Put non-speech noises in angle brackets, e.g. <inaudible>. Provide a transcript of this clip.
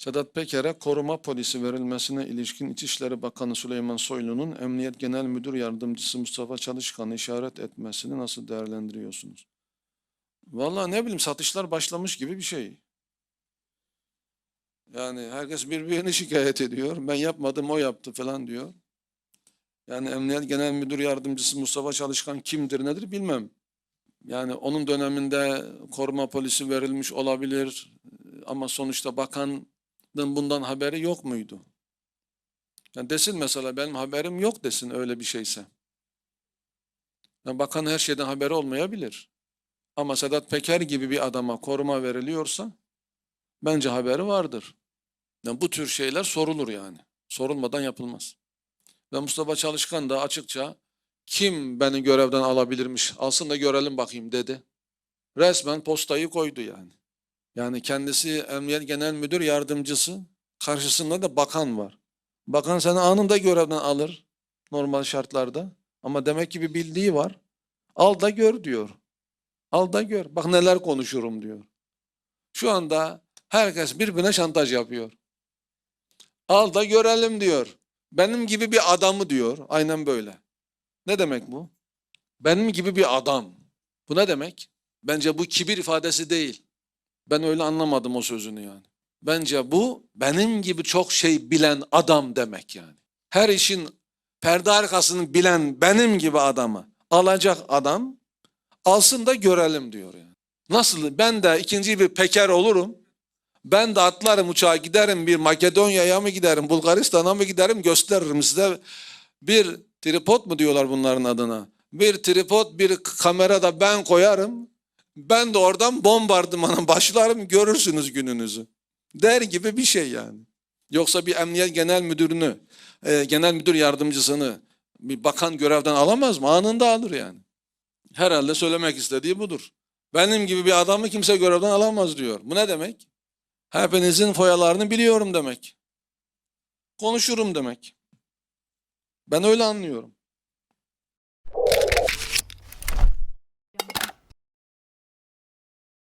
Sedat Peker'e koruma polisi verilmesine ilişkin İçişleri Bakanı Süleyman Soylu'nun Emniyet Genel Müdür Yardımcısı Mustafa Çalışkan'ı işaret etmesini nasıl değerlendiriyorsunuz? Vallahi ne bileyim satışlar başlamış gibi bir şey. Yani herkes birbirini <laughs> şikayet ediyor. Ben yapmadım o yaptı falan diyor. Yani Emniyet Genel Müdür Yardımcısı Mustafa Çalışkan kimdir nedir bilmem. Yani onun döneminde koruma polisi verilmiş olabilir ama sonuçta bakanın bundan haberi yok muydu? Yani desin mesela benim haberim yok desin öyle bir şeyse. Yani bakan her şeyden haberi olmayabilir. Ama Sedat Peker gibi bir adama koruma veriliyorsa bence haberi vardır. Yani bu tür şeyler sorulur yani. Sorulmadan yapılmaz. Ve Mustafa Çalışkan da açıkça kim beni görevden alabilirmiş alsın da görelim bakayım dedi. Resmen postayı koydu yani. Yani kendisi Emniyet Genel Müdür Yardımcısı karşısında da bakan var. Bakan seni anında görevden alır normal şartlarda. Ama demek ki bir bildiği var. Al da gör diyor. Al da gör. Bak neler konuşurum diyor. Şu anda herkes birbirine şantaj yapıyor. Al da görelim diyor. Benim gibi bir adamı diyor. Aynen böyle. Ne demek bu? Benim gibi bir adam. Bu ne demek? Bence bu kibir ifadesi değil. Ben öyle anlamadım o sözünü yani. Bence bu benim gibi çok şey bilen adam demek yani. Her işin perde arkasını bilen benim gibi adamı alacak adam alsın da görelim diyor yani. Nasıl? Ben de ikinci bir peker olurum. Ben de atlarım uçağa giderim bir Makedonya'ya mı giderim, Bulgaristan'a mı giderim gösteririm size. Bir tripod mu diyorlar bunların adına? Bir tripod, bir kamera da ben koyarım. Ben de oradan bombardımana başlarım görürsünüz gününüzü. Der gibi bir şey yani. Yoksa bir emniyet genel müdürünü, e, genel müdür yardımcısını bir bakan görevden alamaz mı? Anında alır yani. Herhalde söylemek istediği budur. Benim gibi bir adamı kimse görevden alamaz diyor. Bu ne demek? Hepinizin foyalarını biliyorum demek. Konuşurum demek. Ben öyle anlıyorum.